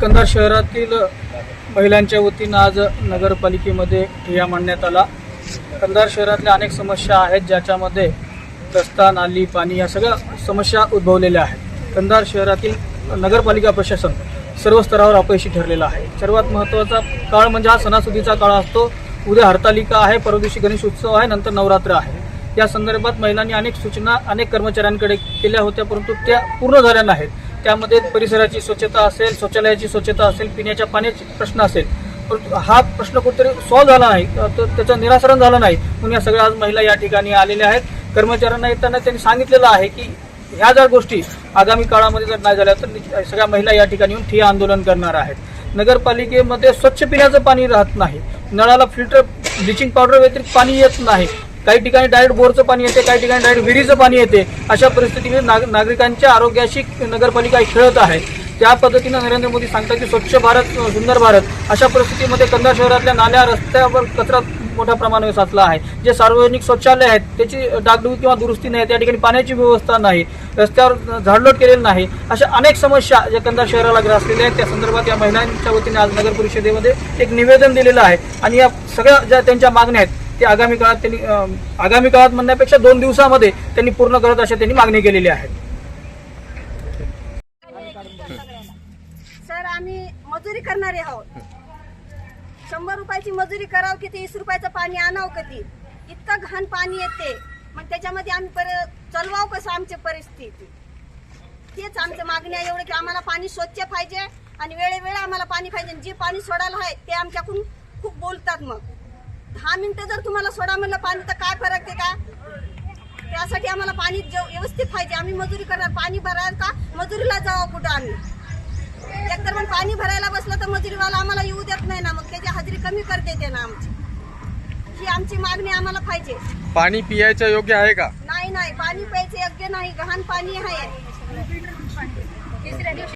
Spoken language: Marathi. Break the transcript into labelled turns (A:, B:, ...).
A: कंधार शहरातील महिलांच्या वतीनं आज नगरपालिकेमध्ये ठिया मांडण्यात आला. कंधार शहरातल्या अनेक समस्या आहेत ज्याच्यामध्ये रस्ता नाली पाणी या सगळ्या समस्या उद्भवलेल्या आहेत. कंधार शहरातील नगरपालिका प्रशासन सर्व स्तरावर अपयशी ठरलेलं आहे. सर्वात महत्त्वाचा काळ म्हणजे हा सणासुदीचा काळ असतो. उद्या हरतालिका आहे परदिवशी गणेश उत्सव आहे नंतर नवरात्र आहे. या संदर्भात महिलांनी अनेक सूचना अनेक कर्मचाऱ्यांकडे केल्या होत्या परंतु त्या पूर्ण झाल्या नाहीत. त्यामध्ये परिसराची स्वच्छता असेल शौचालयाची स्वच्छता असेल पिण्याच्या पाण्याचे प्रश्न असेल. परंतु हा प्रश्न कुठेतरी सॉल्व्ह झाला नाही तर त्याचं निराकरण झालं नाही. म्हणून या सगळ्या आज महिला या ठिकाणी आलेल्या आहेत. कर्मचाऱ्यांना येताना त्यांनी सांगितलेलं आहे की ह्या जर गोष्टी आगामी काळामध्ये जर नाही झाल्या तर सगळ्या महिला या ठिकाणी येऊन ठिय्या आंदोलन करणार आहेत. नगरपालिकेमध्ये स्वच्छ पिण्याचं पाणी राहत नाही. नळाला फिल्टर ब्लिचिंग पावडर व्यतिरिक्त पाणी येत नाही. काही ठिकाणी डायरेक्ट बोरचं पाणी येते काही ठिकाणी डायरेक्ट विहिरीचं पाणी येते. अशा परिस्थितीमध्ये नाग नागरिकांच्या आरोग्याशी नगरपालिका खेळत आहे. त्या पद्धतीनं नरेंद्र मोदी सांगतात की स्वच्छ भारत सुंदर भारत अशा परिस्थितीमध्ये कंधार शहरातल्या नाल्या रस्त्यावर कचरा मोठ्या प्रमाणावर साचला आहे. जे सार्वजनिक शौचालय आहेत त्याची डागडुगी किंवा दुरुस्ती नाही त्या ठिकाणी पाण्याची व्यवस्था नाही रस्त्यावर झाडलोट केलेलं नाही अशा अनेक समस्या ज्या कंधार शहराला ग्रासलेल्या आहेत. त्या संदर्भात या महिलांच्या वतीने आज नगर परिषदेमध्ये एक निवेदन दिलेलं आहे. आणि या सगळ्या ज्या त्यांच्या मागण्या आहेत ते आगामी काळात त्यांनी आगामी काळात म्हणण्यापेक्षा दोन दिवसामध्ये त्यांनी पूर्ण करत अशा त्यांनी मागणी केलेली आहे.
B: सर आम्ही मजुरी करणारे आहोत. शंभर रुपयाची मजुरी करावं की तीस रुपयाचं पाणी आणावं कधी? इतकं घाण पाणी येते. मग त्याच्यामध्ये आम्ही परत चलवाव कसं आमची परिस्थिती? तेच आमचं मागणी आहे एवढं की आम्हाला पाणी स्वच्छ पाहिजे आणि वेळेवेळी आम्हाला पाणी पाहिजे. आणि जे पाणी सोडायला आहे ते आमच्याकडून खूप बोलतात मग. दहा मिनिटं जर तुम्हाला सोडा म्हणलं पाणी तर काय फरक आहे का? त्यासाठी आम्हाला पाणी जेव- व्यवस्थित पाहिजे. आम्ही मजुरी करणार. पाणी भरायला का? मजुरीला जावं कुठं आम्ही? एकतर मग पाणी भरायला बसलं तर मजुरीवाला आम्हाला येऊ देत नाही ना. मग त्याची हजेरी कमी कर देते ना आमची. ही आमची मागणी आम्हाला पाहिजे.
C: पाणी पियायच्या योग्य आहे का?
B: नाही नाही. पाणी प्यायचे योग्य नाही. गहाण पाणी आहे.